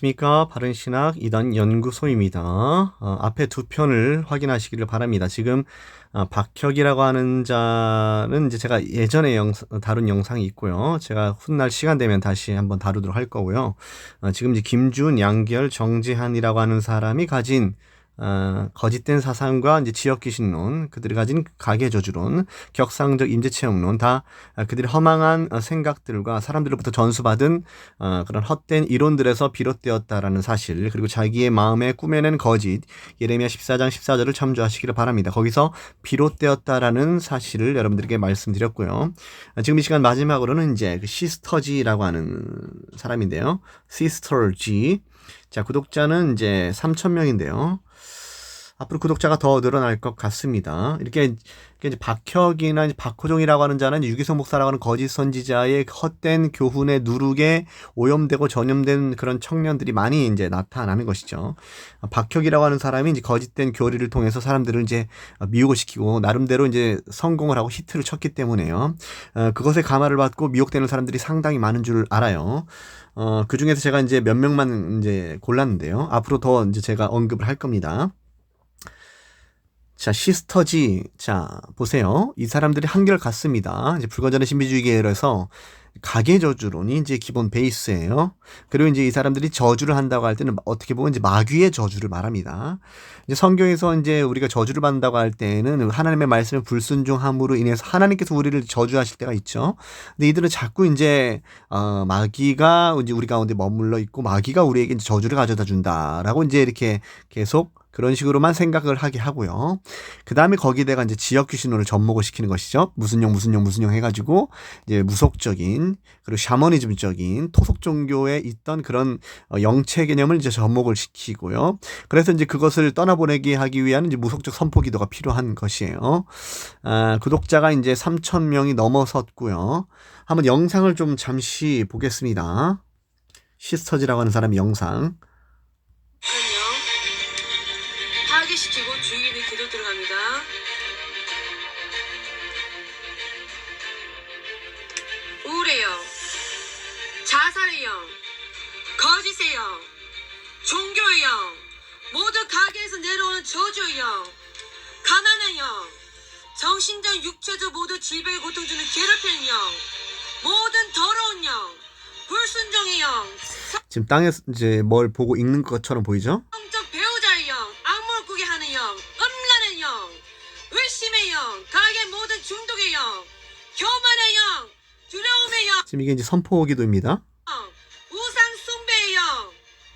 안녕하십니까 바른 신학 이단 연구소입니다. 어, 앞에 두 편을 확인하시기를 바랍니다. 지금 어, 박혁이라고 하는 자는 이제 제가 예전에 영, 다룬 영상이 있고요. 제가 훗날 시간 되면 다시 한번 다루도록 할 거고요. 어, 지금 이제 김준, 양결, 정지한이라고 하는 사람이 가진 어, 거짓된 사상과 이제 지역 귀신론, 그들이 가진 가계 저주론, 격상적 인재 채용론 다 어, 그들이 허망한 어, 생각들과 사람들로부터 전수받은 어, 그런 헛된 이론들에서 비롯되었다라는 사실, 그리고 자기의 마음에 꾸며낸 거짓, 예레미야 14장 14절을 참조하시기를 바랍니다. 거기서 비롯되었다라는 사실을 여러분들에게 말씀드렸고요. 어, 지금 이 시간 마지막으로는 이제 그 시스터지라고 하는 사람인데요. 시스터지. 자, 구독자는 이제 3,000명인데요. 앞으로 구독자가 더 늘어날 것 같습니다. 이렇게, 이렇게 박혁이나 박호종이라고 하는 자는 유기성 목사라고 하는 거짓 선지자의 헛된 교훈에 누룩에 오염되고 전염된 그런 청년들이 많이 이제 나타나는 것이죠. 박혁이라고 하는 사람이 이제 거짓된 교리를 통해서 사람들을 이제 미혹을 시키고 나름대로 이제 성공을 하고 히트를 쳤기 때문에요. 어, 그것에 감화를 받고 미혹되는 사람들이 상당히 많은 줄 알아요. 어, 그 중에서 제가 이제 몇 명만 이제 골랐는데요. 앞으로 더 이제 제가 언급을 할 겁니다. 자, 시스터지. 자, 보세요. 이 사람들이 한결 같습니다. 이제 불건전한 신비주의 계열에서 가계 저주론이 이제 기본 베이스예요. 그리고 이제 이 사람들이 저주를 한다고 할 때는 어떻게 보면 이제 마귀의 저주를 말합니다. 이제 성경에서 이제 우리가 저주를 받는다고 할 때는 하나님의 말씀에 불순종함으로 인해서 하나님께서 우리를 저주하실 때가 있죠. 근데 이들은 자꾸 이제 어 마귀가 이제 우리 가운데 머물러 있고 마귀가 우리에게 이제 저주를 가져다 준다라고 이제 이렇게 계속 그런 식으로만 생각을 하게 하고요. 그 다음에 거기다가 이제 지역 귀신론을 접목을 시키는 것이죠. 무슨 용, 무슨 용, 무슨 용 해가지고 이제 무속적인 그리고 샤머니즘적인 토속 종교에 있던 그런 어, 영체 개념을 이제 접목을 시키고요. 그래서 이제 그것을 떠나보내게 하기 위한 이제 무속적 선포 기도가 필요한 것이에요. 아, 구독자가 이제 3천 명이 넘어섰고요. 한번 영상을 좀 잠시 보겠습니다. 시스터즈라고 하는 사람의 영상. 파괴시키고 주인의 기도 들어갑니다. 우울의 영, 자살의 영, 거짓의 영, 종교의 영, 모두 가게에서 내려오는 저주의 영, 가난의 영, 정신적 육체적 모두 질병에 고통 주는 괴롭히는 영, 모든 더러운 영, 불순종의 영, 지금 땅에서 이제 뭘 보고 읽는 것처럼 보이죠? 지금 이게 이제 선포 기도입니다. 우상 숭배의 영,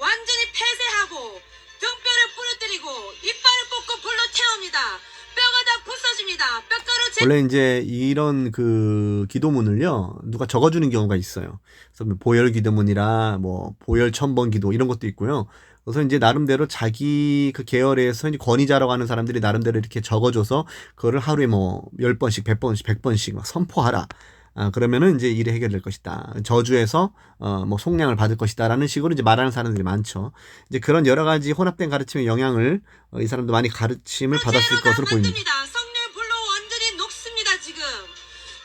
완전히 폐쇄하고 등뼈를 부러뜨리고 이빨을 뽑고 불로 태웁니다. 뼈가 다 부서집니다. 뼈가루 제 원래 이제 이런 그 기도문을요 누가 적어주는 경우가 있어요. 그래서 뭐 보혈 기도문이라 뭐 보혈 천번 기도 이런 것도 있고요. 그래서 이제 나름대로 자기 그 계열에서 이제 권위자라고 하는 사람들이 나름대로 이렇게 적어줘서 그거를 하루에 뭐 열 번씩, 백 번씩, 백 번씩 막 선포하라. 아, 그러면은 이제 일이 해결될 것이다. 저주에서 어, 뭐 속량을 받을 것이다라는 식으로 이제 말하는 사람들이 많죠. 이제 그런 여러 가지 혼합된 가르침의 영향을 어, 이 사람도 많이 가르침을 받았을 것으로 보입니다. 성령 불로 완전히 녹습니다. 지금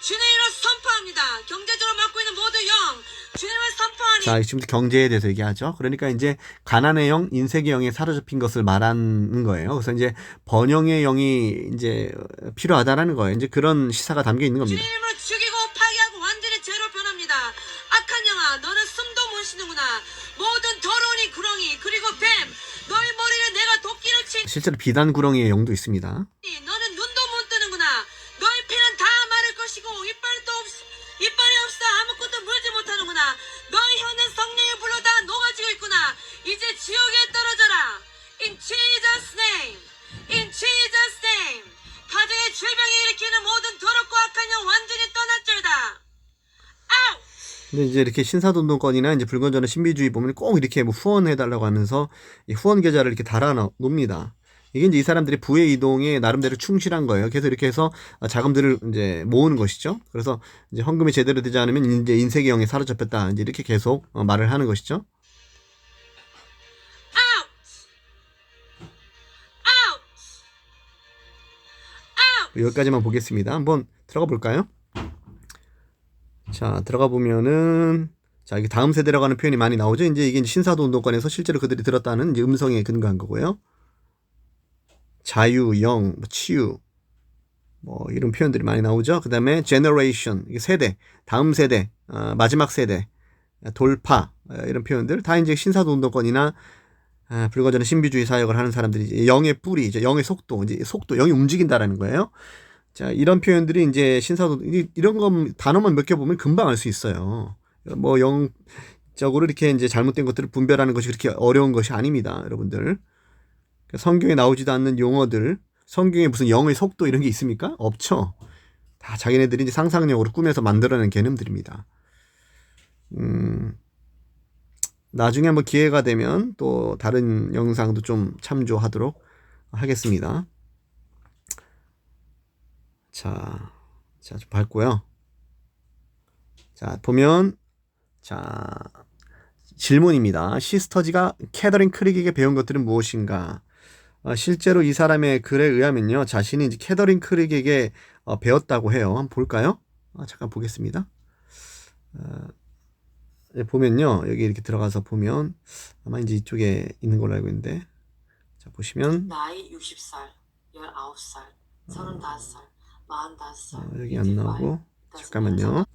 주님으로 선포합니다. 경제적으로 맡고 있는 모든 영 주님을 선포하니 자, 지금부터 경제에 대해서 얘기하죠. 그러니까 이제 가난의 영, 인색의 영에 사로잡힌 것을 말하는 거예요. 그래서 이제 번영의 영이 이제 필요하다라는 거예요. 이제 그런 시사가 담겨 있는 겁니다. 주님 이름으로 죽이고 파괴하고 완전히 죄로 변합니다. 악한 영아, 너는 쉬는구나. 모든 더러운이 구렁이 그리고 뱀, 너희 머리를 내가 도끼를 친. 실제로 비단 구렁이의 영도 있습니다. 너는 눈도 못 뜨는구나. 너희 피는 다 마를 것이고 이빨도 없, 이빨이 없어 아무것도 물지 못하는구나. 너희 혀는 성령의 불로 다 녹아지고 있구나. 이제 지옥에 떨어져라. In Jesus name. In Jesus name. 가정의 질병이 일으키는 모든 더럽고 악한 영. 아우! 근데 이제 이렇게 신사돈돈권이나 이제 불건전한 신비주의 보면 꼭 이렇게 뭐 후원해달라고 하면서 이 후원 계좌를 이렇게 달아 놓습니다. 이게 이제 이 사람들이 부의 이동에 나름대로 충실한 거예요. 그래서 이렇게 해서 자금들을 이제 모으는 것이죠. 그래서 이제 헌금이 제대로 되지 않으면 이제 인색의 영에 사로잡혔다. 이제 이렇게 계속 어, 말을 하는 것이죠. 여기까지만 보겠습니다. 한번 들어가 볼까요? 자, 들어가 보면은 자, 이게 다음 세대라고 하는 표현이 많이 나오죠. 이제 이게 신사도 운동권에서 실제로 그들이 들었다는 이제 음성에 근거한 거고요. 자유, 영, 뭐 치유, 뭐 이런 표현들이 많이 나오죠. 그 다음에 generation, 세대, 다음 세대, 어, 마지막 세대, 돌파 어, 이런 표현들 다 이제 신사도 운동권이나 아, 불거전의 신비주의 사역을 하는 사람들이 이제 영의 뿌리, 이제 영의 속도, 이제 속도, 영이 움직인다라는 거예요. 자, 이런 표현들이 이제 신사도 이- 이런 거 단어만 몇 개 보면 금방 알 수 있어요. 뭐 영적으로 이렇게 이제 잘못된 것들을 분별하는 것이 그렇게 어려운 것이 아닙니다, 여러분들. 성경에 나오지도 않는 용어들, 성경에 무슨 영의 속도 이런 게 있습니까? 없죠. 다 자기네들이 이제 상상력으로 꾸며서 만들어낸 개념들입니다. 음, 나중에 한번 기회가 되면 또 다른 영상도 좀 참조하도록 하겠습니다. 자, 자, 좀 밟고요. 자, 보면, 자, 질문입니다. 시스터지가 캐더린 크릭에게 배운 것들은 무엇인가? 어, 실제로 이 사람의 글에 의하면요, 자신이 이제 캐더린 크릭에게 어, 배웠다고 해요. 한번 볼까요? 아, 잠깐 보겠습니다. 어, 예, 보면요, 여기 이렇게 들어가서 보면 아마 이제 이쪽에 있는 걸로 알고 있는데, 자 보시면 나이 60살, 19살, 35살, 45살. 어, 여기 안 나오고 잠깐만요.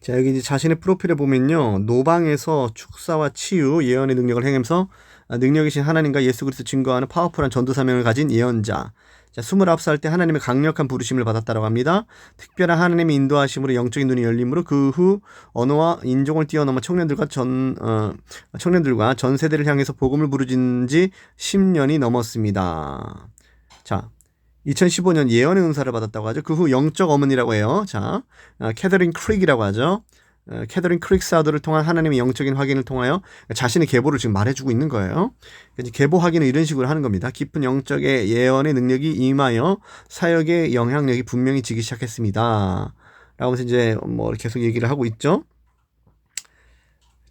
자, 여기 이제 자신의 프로필에 보면요. 노방에서 축사와 치유, 예언의 능력을 행하면서 아, 능력이신 하나님과 예수 그리스도 증거하는 파워풀한 전도 사명을 가진 예언자. 자, 29살 때 하나님의 강력한 부르심을 받았다고 합니다. 특별한 하나님의 인도하심으로 영적인 눈이 열림으로 그 후 언어와 인종을 뛰어넘어 청년들과 전 어, 청년들과 전 세대를 향해서 복음을 부르진 지 10년이 넘었습니다. 자, 2015년 예언의 은사를 받았다고 하죠. 그 후 영적 어머니라고 해요. 자, 어, 캐더린 크릭이라고 하죠. 어, 캐더린 크릭 사도를 통한 하나님의 영적인 확인을 통하여 자신의 계보를 지금 말해주고 있는 거예요. 그래서 계보 확인을 이런 식으로 하는 겁니다. 깊은 영적의 예언의 능력이 임하여 사역의 영향력이 분명히 지기 시작했습니다. 라고 해서 이제 뭐 계속 얘기를 하고 있죠.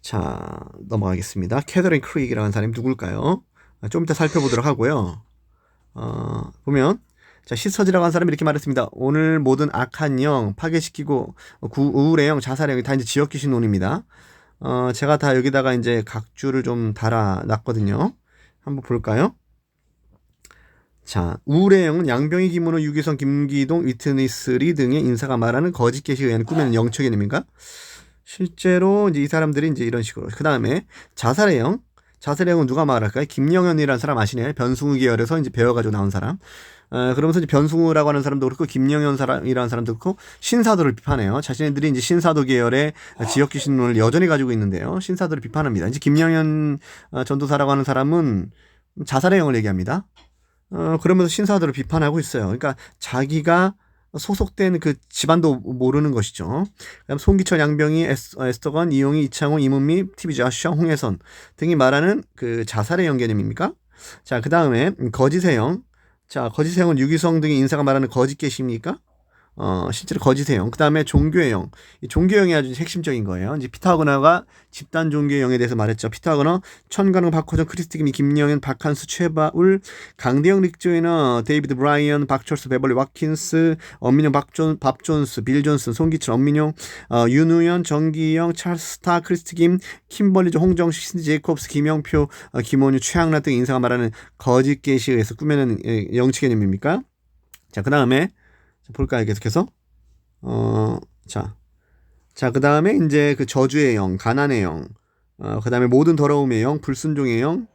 자, 넘어가겠습니다. 캐더린 크릭이라는 사람이 누굴까요? 아, 좀 이따 살펴보도록 하고요. 어, 보면 자, 시서지라고 한 사람이 이렇게 말했습니다. 오늘 모든 악한 영, 파괴시키고 구, 우울의 영, 자살의 영이 다 이제 지역 귀신론입니다. 어, 제가 다 여기다가 이제 각주를 좀 달아 놨거든요. 한번 볼까요? 자, 우울의 영은 양병희, 김문호, 유기성, 김기동, 위트니스리 등의 인사가 말하는 거짓 계시에 의한 꾸며낸 영적 개념인가? 실제로 이제 이 사람들이 이제 이런 식으로. 그 다음에 자살의 영. 자살의 영은 누가 말할까요? 김영현이라는 사람 아시나요? 변승우 계열에서 이제 배워가지고 나온 사람. 어, 그러면서 이제 변승우라고 하는 사람도 그렇고 김영현 사람이라는 사람도 그렇고 신사도를 비판해요. 자신들이 이제 신사도 계열의 지역 귀신론을 여전히 가지고 있는데요. 신사도를 비판합니다. 이제 김영현 어, 전도사라고 하는 사람은 자살의 영을 얘기합니다. 어, 그러면서 신사도를 비판하고 있어요. 그러니까 자기가 소속된 그 집안도 모르는 것이죠. 그다음 송기철, 양병희, 에스, 에스터건, 이용희, 이창호, 이문미, TV 자슈, 홍혜선 등이 말하는 그 자살의 영 개념입니까? 자, 그 다음에 거짓의 영. 자, 거짓의 영은 유기성 등의 인사가 말하는 거짓 계시입니까? 어, 실제로 거짓의 영. 그 다음에 종교의 영. 이 종교의 영이 아주 핵심적인 거예요. 이제 피타고나가 집단 종교의 영에 대해서 말했죠. 피타고나, 천가능, 박호정, 크리스티김이, 김영현, 박한수, 최바울, 강대영, 릭조이너, 데이비드 브라이언, 박철수, 베벌리, 와킨스, 엄민용, 박존, 밥존스, 빌 존슨, 송기철, 엄민용, 어, 윤우현, 정기영, 찰스 스타, 크리스티김, 킴벌리, 홍정식, 신디 제이콥스, 김영표, 어, 김원유, 최양락 등 인사가 말하는 거짓 계시에 의해서 꾸며낸 예, 영치 개념입니까? 자, 그 다음에 볼까요? 계속해서. 어, 자. 자, 그 다음에 이제 그 저주의 영, 가난의 영, 어, 그 다음에 모든 더러움의 영, 불순종의 영,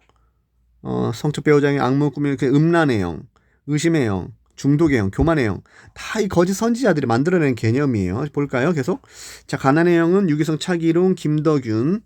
어, 성적 배우자의 악몽 꾸미는 그 음란의 영, 의심의 영, 중독의 영, 교만의 영, 다 이 거짓 선지자들이 만들어낸 개념이에요. 볼까요? 계속. 자, 가난의 영은 유기성 차기룡, 김덕윤,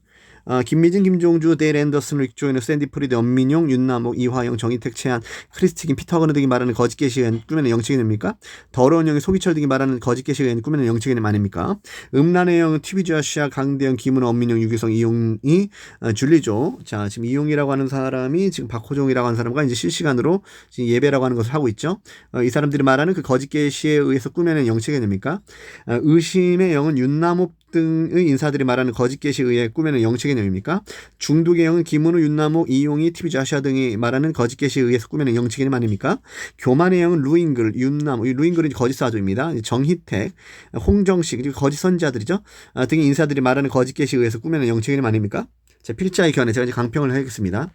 어, 김미진, 김종주, 데일 앤더슨, 릭조이너, 샌디 프리드, 엄민용, 윤남옥, 이화영, 정희택, 최한, 크리스티긴, 피터거너 등이 말하는 거짓 계시에 꾸며낸 영적 개념입니까? 더러운 영이 소기철 등이 말하는 거짓 계시에 꾸며낸 영적 개념 아닙니까? 음란의 영은 티비주아시아, 강대영, 김은호, 엄민용, 유기성, 이용이 어, 줄리죠. 자, 지금 이용이라고 하는 사람이 지금 박호종이라고 하는 사람과 이제 실시간으로 지금 예배라고 하는 것을 하고 있죠. 어, 이 사람들이 말하는 그 거짓 계시에 의해서 개념입니까? 어, 의심의 영은 윤남옥 등의 인사들이 말하는 거짓 계시에 의해 꾸며낸 영적 개념입니까? 중독의 영은 김은우, 윤남옥, 이용희, 아시아 등이 말하는 거짓 계시에 의해서 꾸며낸 영치 개념 아닙니까? 교만의 영은 루잉글, 윤남, 루잉글은 거짓 사조입니다. 정희택, 홍정식, 그리고 거짓 선지자들이죠. 아, 등의 인사들이 말하는 거짓 계시에 의해서 꾸며낸 영치 개념 아닙니까? 자, 필자의 견해 제가 이제 강평을 하겠습니다.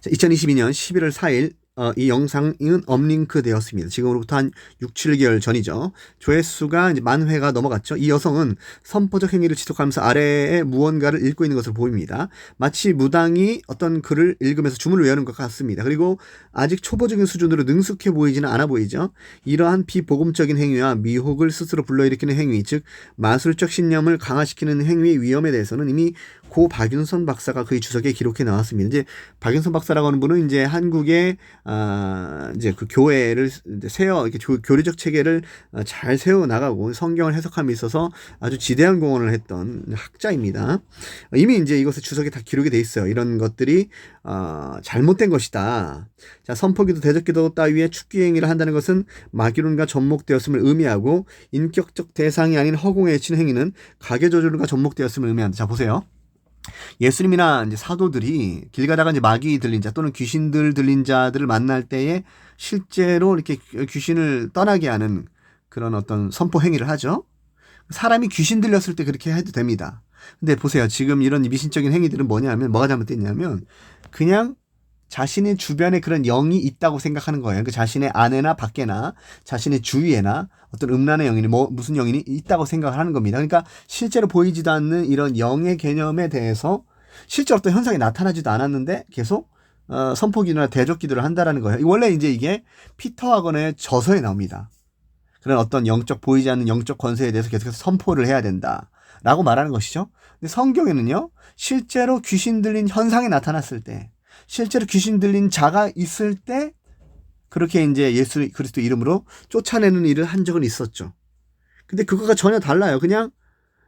자, 2022년 11월 4일 어, 이 영상은 업링크 되었습니다. 지금으로부터 한 6, 7개월 전이죠. 조회수가 이제 만 회가 넘어갔죠. 이 여성은 선포적 행위를 지속하면서 아래에 무언가를 읽고 있는 것으로 보입니다. 마치 무당이 어떤 글을 읽으면서 주문을 외우는 것 같습니다. 그리고 아직 초보적인 수준으로 능숙해 보이지는 않아 보이죠. 이러한 비복음적인 행위와 미혹을 스스로 불러일으키는 행위, 즉 마술적 신념을 강화시키는 행위의 위험에 대해서는 이미 고 박윤선 박사가 그의 주석에 기록해 나왔습니다. 이제 박윤선 박사라고 하는 분은 이제 한국의 아 이제 그 교회를 세워 이렇게 교, 교리적 체계를 아, 잘 세워 나가고 성경을 해석함에 있어서 아주 지대한 공헌을 했던 학자입니다. 이미 이제 이것에 주석에 다 기록이 돼 있어요. 이런 것들이 아 잘못된 것이다. 자 선포기도 대적기도 따위의 축기 행위를 한다는 것은 마귀론과 접목되었음을 의미하고 인격적 대상이 아닌 허공에 해치는 행위는 가계 조절과 접목되었음을 의미한다. 자 보세요. 예수님이나 이제 사도들이 길 가다가 이제 마귀 들린 자 또는 귀신들 들린 자들을 만날 때에 실제로 이렇게 귀신을 떠나게 하는 그런 어떤 선포 행위를 하죠. 사람이 귀신 들렸을 때 그렇게 해도 됩니다. 근데 보세요. 지금 이런 미신적인 행위들은 뭐냐면 뭐가 잘못됐냐면 그냥 자신의 주변에 그런 영이 있다고 생각하는 거예요. 그 자신의 안에나 밖에나 자신의 주위에나 어떤 음란의 영이니 뭐 무슨 영이니 있다고 생각을 하는 겁니다. 그러니까 실제로 보이지도 않는 이런 영의 개념에 대해서 실제 어떤 현상이 나타나지도 않았는데 계속 어, 선포기나 대적기도를 한다라는 거예요. 원래 이제 이게 피터 학원의 저서에 나옵니다. 그런 어떤 영적 보이지 않는 영적 권세에 대해서 계속해서 선포를 해야 된다 라고 말하는 것이죠. 근데 성경에는요 실제로 귀신 들린 현상이 나타났을 때 실제로 귀신 들린 자가 있을 때 그렇게 이제 예수 그리스도 이름으로 쫓아내는 일을 한 적은 있었죠. 근데 그거가 전혀 달라요. 그냥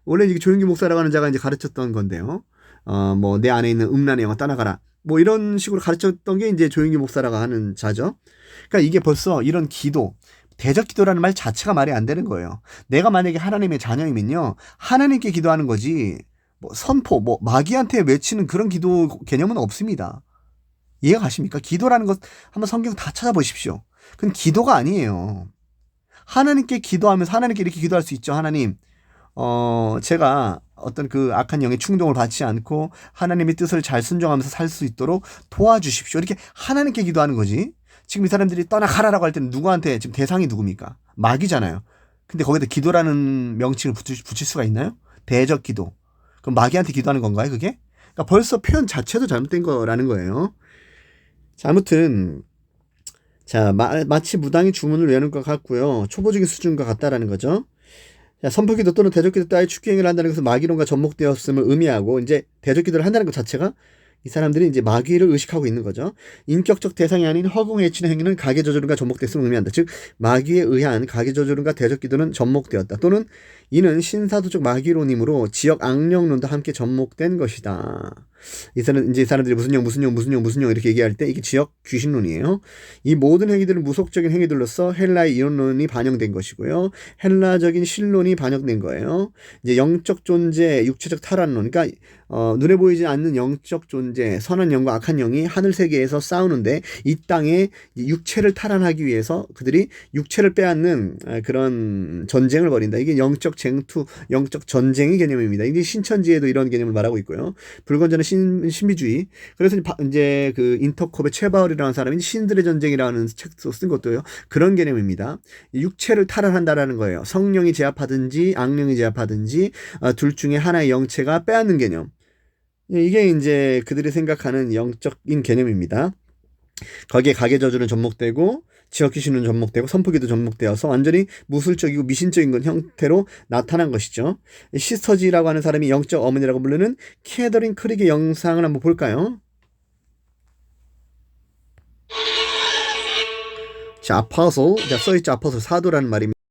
원래 이게 조용기 목사라고 하는 자가 이제 가르쳤던 건데요. 어, 뭐 내 안에 있는 음란의 영화 떠나가라. 뭐 이런 식으로 가르쳤던 게 이제 조용기 목사라고 하는 자죠. 그러니까 이게 벌써 이런 기도, 대적 기도라는 말 자체가 말이 안 되는 거예요. 내가 만약에 하나님의 자녀이면요. 하나님께 기도하는 거지. 뭐 선포, 뭐 마귀한테 외치는 그런 기도 개념은 없습니다. 이해가 가십니까? 기도라는 것 한번 성경 다 찾아보십시오. 그건 기도가 아니에요. 하나님께 기도하면서 하나님께 이렇게 기도할 수 있죠. 하나님, 어, 제가 어떤 그 악한 영의 충동을 받지 않고 하나님의 뜻을 잘 순종하면서 살 수 있도록 도와주십시오. 이렇게 하나님께 기도하는 거지. 지금 이 사람들이 떠나가라라고 할 때는 누구한테 지금 대상이 누굽니까? 마귀잖아요. 근데 거기다 기도라는 명칭을 붙일, 수가 있나요? 대적 기도. 그럼 마귀한테 기도하는 건가요, 그게? 그러니까 벌써 표현 자체도 잘못된 거라는 거예요. 자, 아무튼 자 마, 마치 무당이 주문을 외우는 것 같고요. 초보적인 수준과 같다라는 거죠. 자, 선포기도 또는 대적기도 따위 축기행위를 한다는 것은 마귀론과 접목되었음을 의미하고 이제 대적기도를 한다는 것 자체가 이 사람들이 이제 마귀를 의식하고 있는 거죠. 인격적 대상이 아닌 허공에 해치는 행위는 가계조절과 접목됐음을 의미한다. 즉 마귀에 의한 가계조절과 대적 기도는 접목되었다. 또는 이는 신사도적 마귀론이므로 지역 악령론도 함께 접목된 것이다. 이 사람 이제 이 사람들이 무슨 영 무슨 영 무슨 영 무슨 영 이렇게 얘기할 때 이게 지역 귀신론이에요. 이 모든 행위들은 무속적인 행위들로서 헬라의 이론론이 반영된 것이고요. 헬라적인 신론이 반영된 거예요. 이제 영적 존재, 육체적 탈환론. 그러니까 어, 눈에 보이지 않는 영적 존재, 선한 영과 악한 영이 하늘 세계에서 싸우는데 이 땅에 육체를 탈환하기 위해서 그들이 육체를 빼앗는 그런 전쟁을 벌인다. 이게 영적 쟁투, 영적 전쟁의 개념입니다. 이게 신천지에도 이런 개념을 말하고 있고요. 불건전한 신, 신비주의. 그래서 이제 그 인터컵의 최바울이라는 사람이 신들의 전쟁이라는 책도 쓴 것도요. 그런 개념입니다. 육체를 탈환한다라는 거예요. 성령이 제압하든지 악령이 제압하든지 어, 둘 중에 하나의 영체가 빼앗는 개념. 이게 이제 그들이 생각하는 영적인 개념입니다. 거기에 가계 저주는 접목되고 지역 귀신은 접목되고 선포기도 접목되어서 완전히 무술적이고 미신적인 건 형태로 나타난 것이죠. 시스터지라고 하는 사람이 영적 어머니라고 부르는 캐더린 크릭의 영상을 한번 볼까요? 자, 아파서, 자, 써있죠. 아파서 사도라는 말입니다.